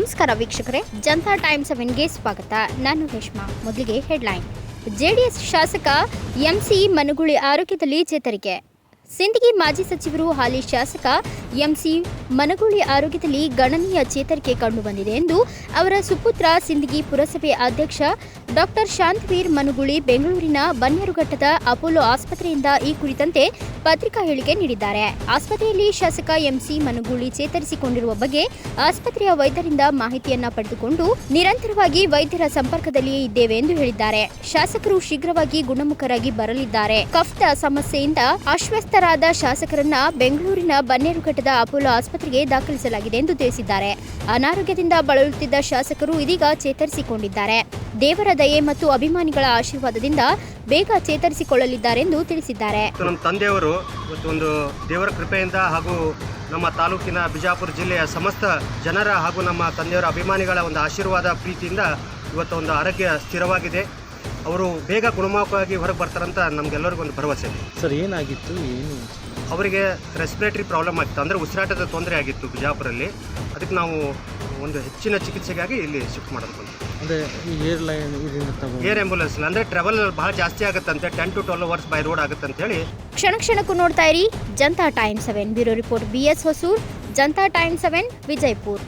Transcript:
ನಮಸ್ಕಾರ ವೀಕ್ಷಕರೇ, ಜನತಾ ಟೈಮ್ ಸೆವೆನ್ಗೆ ಸ್ವಾಗತ. ನಾನು ರೇಷ್ಮಾ. ಮೊದಲಿಗೆ ಹೆಡ್ಲೈನ್. ಜೆಡಿಎಸ್ ಶಾಸಕ ಎಂಸಿ ಮನುಗುಳಿ ಆರೋಗ್ಯದಲ್ಲಿ ಚೇತರಿಕೆ. ಸಿಂದಗಿ ಮಾಜಿ ಸಚಿವರು ಹಾಲಿ ಶಾಸಕ ಎಂಸಿ ಮನಗುಳಿ ಆರೋಗ್ಯದಲ್ಲಿ ಗಣನೀಯ ಚೇತರಿಕೆ ಕಂಡುಬಂದಿದೆ ಎಂದು ಅವರ ಸುಪುತ್ರ ಸಿಂದಗಿ ಪುರಸಭೆ ಅಧ್ಯಕ್ಷ ಡಾಕ್ಟರ್ ಶಾಂತವೀರ್ ಮನುಗುಳಿ ಬೆಂಗಳೂರಿನ ಬನ್ನೇರುಘಟ್ಟದ ಅಪೋಲೋ ಆಸ್ಪತ್ರೆಯಿಂದ ಈ ಕುರಿತಂತೆ ಪತ್ರಿಕಾ ಹೇಳಿಕೆ ನೀಡಿದ್ದಾರೆ. ಆಸ್ಪತ್ರೆಯಲ್ಲಿ ಶಾಸಕ ಎಂಸಿ ಮನುಗುಳಿ ಚೇತರಿಸಿಕೊಂಡಿರುವ ಬಗ್ಗೆ ಆಸ್ಪತ್ರೆಯ ವೈದ್ಯರಿಂದ ಮಾಹಿತಿಯನ್ನ ಪಡೆದುಕೊಂಡು ನಿರಂತರವಾಗಿ ವೈದ್ಯರ ಸಂಪರ್ಕದಲ್ಲಿಯೇ ಇದ್ದೇವೆ ಎಂದು ಹೇಳಿದ್ದಾರೆ. ಶಾಸಕರು ಶೀಘ್ರವಾಗಿ ಗುಣಮುಖರಾಗಿ ಬರಲಿದ್ದಾರೆ. ಕಫ್ತ ಸಮಸ್ಯೆಯಿಂದ ಅಸ್ವಸ್ಥರಾದ ಶಾಸಕರನ್ನ ಬೆಂಗಳೂರಿನ ಬನ್ನೇರುಘಟ್ಟದ ಅಪೋಲೋ ಆಸ್ಪತ್ರೆಗೆ ದಾಖಲಿಸಲಾಗಿದೆ ಎಂದು ತಿಳಿಸಿದ್ದಾರೆ. ಅನಾರೋಗ್ಯದಿಂದ ಬಳಲುತ್ತಿದ್ದ ಶಾಸಕರು ಇದೀಗ ಚೇತರಿಸಿಕೊಂಡಿದ್ದಾರೆ. ದೇವರ ದಯೆ ಮತ್ತು ಅಭಿಮಾನಿಗಳ ಆಶೀರ್ವಾದದಿಂದ ಬೇಗ ಚೇತರಿಸಿಕೊಳ್ಳಲಿದ್ದಾರೆ ಎಂದು ತಿಳಿಸಿದ್ದಾರೆ ನಮ್ಮ ತಂದೆಯವರು ಇವತ್ತು ಒಂದು ದೇವರ ಕೃಪೆಯಿಂದ ಹಾಗೂ ನಮ್ಮ ತಾಲೂಕಿನ ಬಿಜಾಪುರ ಜಿಲ್ಲೆಯ ಸಮಸ್ತ ಜನರ ಹಾಗೂ ನಮ್ಮ ತಂದೆಯವರ ಅಭಿಮಾನಿಗಳ ಒಂದು ಆಶೀರ್ವಾದ ಪ್ರೀತಿಯಿಂದ ಇವತ್ತು ಒಂದು ಆರೋಗ್ಯ ಸ್ಥಿರವಾಗಿದೆ. ಅವರು ಬೇಗ ಗುಣಮುಖವಾಗಿ ಹೊರಗೆ ಬರ್ತಾರಂತ ನಮಗೆಲ್ಲರಿಗೂ ಒಂದು ಭರವಸೆ. ಇದೆ ಸರ್ ಏನಾಗಿತ್ತು? ಏನು? ಅವರಿಗೆ ರೆಸ್ಪಿರೇಟರಿ ಪ್ರಾಬ್ಲಮ್ ಆಗಿತ್ತು ಅಂದರೆ ಉಸಿರಾಟದ ತೊಂದರೆ ಆಗಿತ್ತು ಬಿಜಾಪುರಲ್ಲಿ. ಅದಕ್ಕೆ ನಾವು ಒಂದು ಹೆಚ್ಚಿನ ಚಿಕಿತ್ಸೆಗಾಗಿ ಇಲ್ಲಿ ಶಿಫ್ಟ್ ಮಾಡೋದು ಅಂದರೆ ಈ ಏರ್ಲೈನ್ ಏರ್ ಆಂಬ್ಯುಲೆನ್ಸ್ ಅಂದರೆ ಟ್ರಾವೆಲ್ ಭಾಳ ಜಾಸ್ತಿ ಆಗುತ್ತಂತೆ ten to twelve hours by road ಆಗುತ್ತೆ ಅಂತೇಳಿ ಕ್ಷಣ ಕ್ಷಣಕ್ಕೂ ನೋಡ್ತಾ ಇರಿ. Janata time seven. Bureau report B S Hosur Janata time seven Vijayapur.